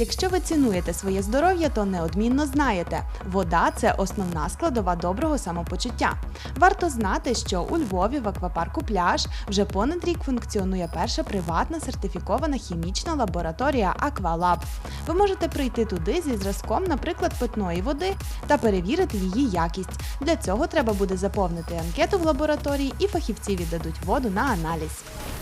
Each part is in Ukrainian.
Якщо ви цінуєте своє здоров'я, то неодмінно знаєте, вода це основна складова доброго самопочуття. Варто знати, що у Львові в аквапарку пляж вже понад рік функціонує перша приватна сертифікована хімічна лабораторія Аквалаб. Ви можете прийти туди зі зразком, наприклад, питної води та перевірити її якість. Для цього треба буде заповнити анкету в лабораторії, і фахівці віддадуть воду на аналіз.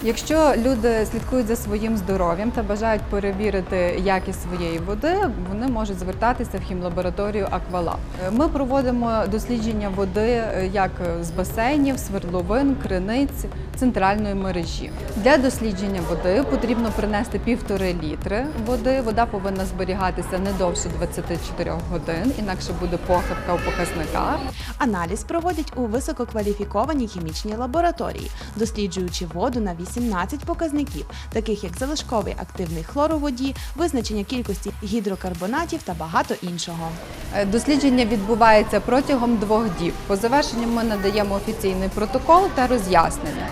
Якщо люди слідкують за своїм здоров'ям та бажають перевірити якість своєї води, вони можуть звертатися в хімлабораторію Аквалаб. Е, Ми проводимо дослідження води е, як з басейнів, свердловин, криниць, центральної мережі. Для дослідження води потрібно принести півтори літри води. Вода повинна зберігатися не довше 24 годин, інакше буде похибка у показниках. Аналіз проводять у висококваліфікованій хімічній лабораторії, досліджуючи воду на 18 показників, таких як залишковий активний хлор у воді, визначення кількості гідрокарбонатів та багато іншого. Е, Дослідження відбувається протягом двох діб. По завершенню ми надаємо офіційний протокол та роз'яснення.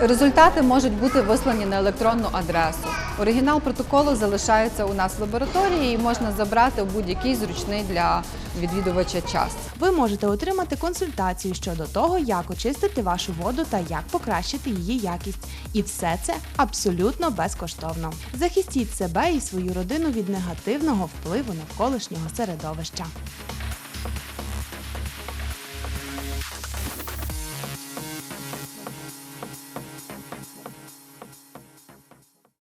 Результати можуть бути вислані на електронну адресу. Оригінал протоколу залишається у нас в лабораторії і можна забрати у будь-який зручний для відвідувача час. Ви можете отримати консультацію щодо того, як очистити вашу воду та як покращити її якість. І все це абсолютно безкоштовно. Захистіть себе і свою родину від негативного впливу навколишнього середовища.